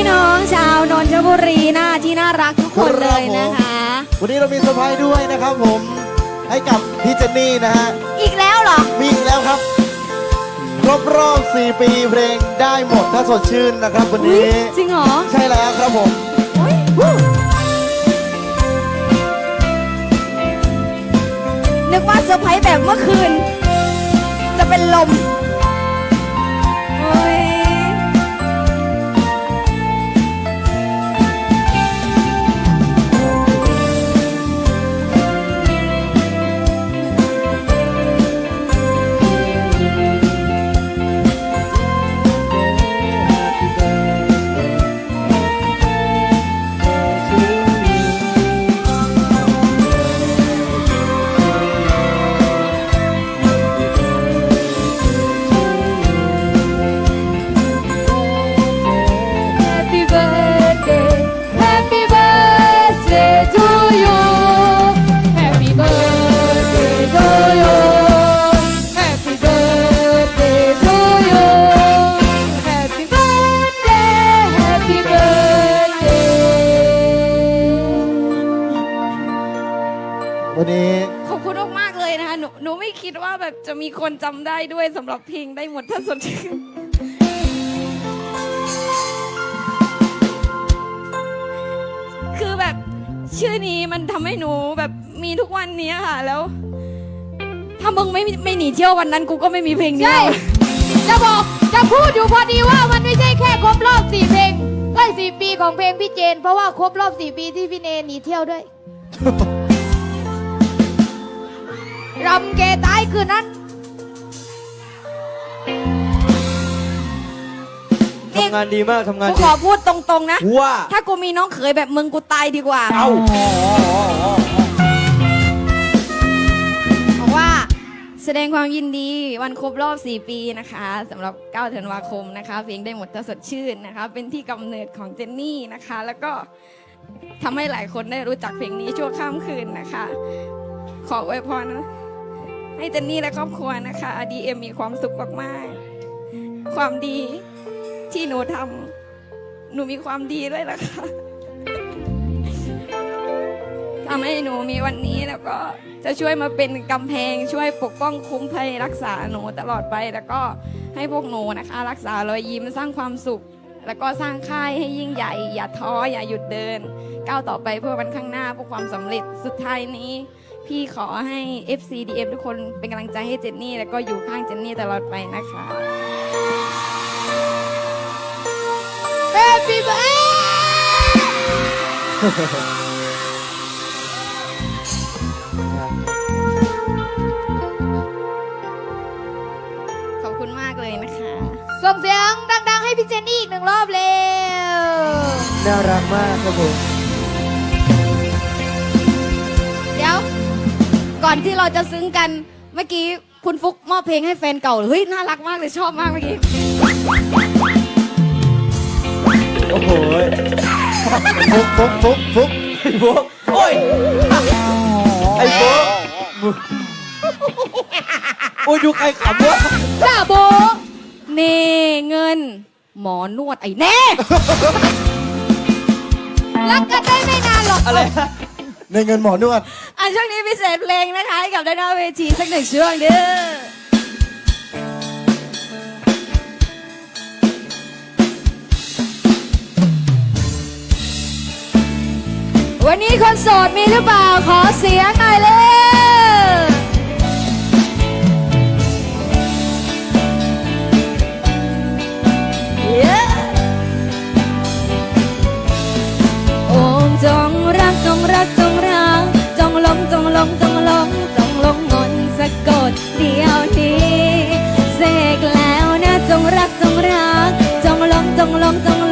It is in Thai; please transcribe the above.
พี่น้องชาวนนทบุรีน่าที่น่ารักทุกคนเลยนะคะ วันนี้เรามีเซอร์ไพรส์ด้วยนะครับผมให้กับพี่เจนนี่นะฮะอีกแล้วเหรอ มีอีกแล้วครับครบรอบ 4 ปีเพลงได้หมดถ้าสดชื่นนะครับวันอุ๊ยนี้ จริงเหรอ ใช่แล้วครับผมอุ๊ยนึกว่าเซอร์ไพรส์แบบเมื่อคืน จะเป็นลม วันนี้ขอบคุณมากๆเลยนะคะหนูหนูไม่คิดว่าแบบจะมีคนจำได้ด้วยสำหรับเพลงได้หมดถ้าสดชื่นคือแบบชื่อนี้มันทำให้หนูแบบมีทุกวันนี้ค่ะแล้ว ถ้ามึงไม่ไม่หนีเที่ยววันนั้นกูก็ไม่มีเพลงนี้ ใช่ จะบอกจะพูดอยู่พอดีว่ามันไม่ใช่แค่ครบรอบสี่เพลงเอ้ยสี่ปีของเพลงพี่เจน เพราะว่าครบรอบสี่ปีที่พี่เนหนีเที่ยวด้วย รำเกตายคืนนั้นนี่ทำงานดีมากทำงานกูดีขอพูดตรงๆนะ ว่าถ้ากูมีน้องเขยแบบมึงกูตายดีกว่า เอาบอกว่าแสดงความยินดีวันครบรอบ 4 ปีนะคะสำหรับ 9 ธันวาคมนะคะ เพลงได้หมดถ้าสดชื่นนะคะ เป็นที่กำเนิดของเจนนี่นะคะ แล้วก็ทำให้หลายคนได้รู้จักเพลงนี้ชั่วข้ามคืนนะคะ ขออวยพรนะ ให้เจนนี่และครอบครัวนะคะดีเอ็มมีความสุขมากๆ ความดีที่หนูทำหนูมีความดีด้วยนะคะทำให้หนูมีวันนี้แล้วก็จะช่วยมาเป็นกำแพงช่วยปกป้องคุ้มภัยรักษาหนูตลอดไป แล้วก็ให้พวกหนูนะคะ รักษารอยยิ้มสร้างความสุข แล้วก็สร้างค่ายให้ยิ่งใหญ่ อย่าท้ออย่าหยุดเดิน ก้าวต่อไปเพื่อวันข้างหน้าเพื่อความสำเร็จสุดท้ายนี้ พี่ขอให้ FCDM ทุกคนเป็นกำลังใจให้เจนนี่ แล้วก็อยู่ข้างเจนนี่ตลอดไปนะคะ Happy birthday ขอบคุณมากเลยนะคะ ส่งเสียง ดังๆให้พี่เจนนี่อีกหนึ่งรอบเร็วน่ารักมากครับผมเดี๋ยว ก่อนที่เราจะซึ้งกันเมื่อกี้คุณฟุกมอบเพลงให้แฟนเก่าเฮ้ยน่ารักมากเลยชอบมากเมื่อกี้โอ้โหฟุกฟุกฟุกฟุกไอ้ฟุกโอ้ยไอ้ฟุกโอ้ยดูใครขำวะจ้าโบเน่เงิน หมอนวดไอ้แน่ รักกันได้ไม่นานหรอกอะไรฮะในเงินหมอนวด อะช่วงนี้พิเศษเพลงนะคะให้กับด้านหน้าเวทีสักหนึ่งช่วงเด้อวันนี้คนโสดมีหรือเปล่าขอเสียงหน่อยเลย จงหลงจงหลงจงหลงงหลงมนสะกดเดียวนี้เสกแล้วนะจงรักจงรัก จงหลงจงหลงจง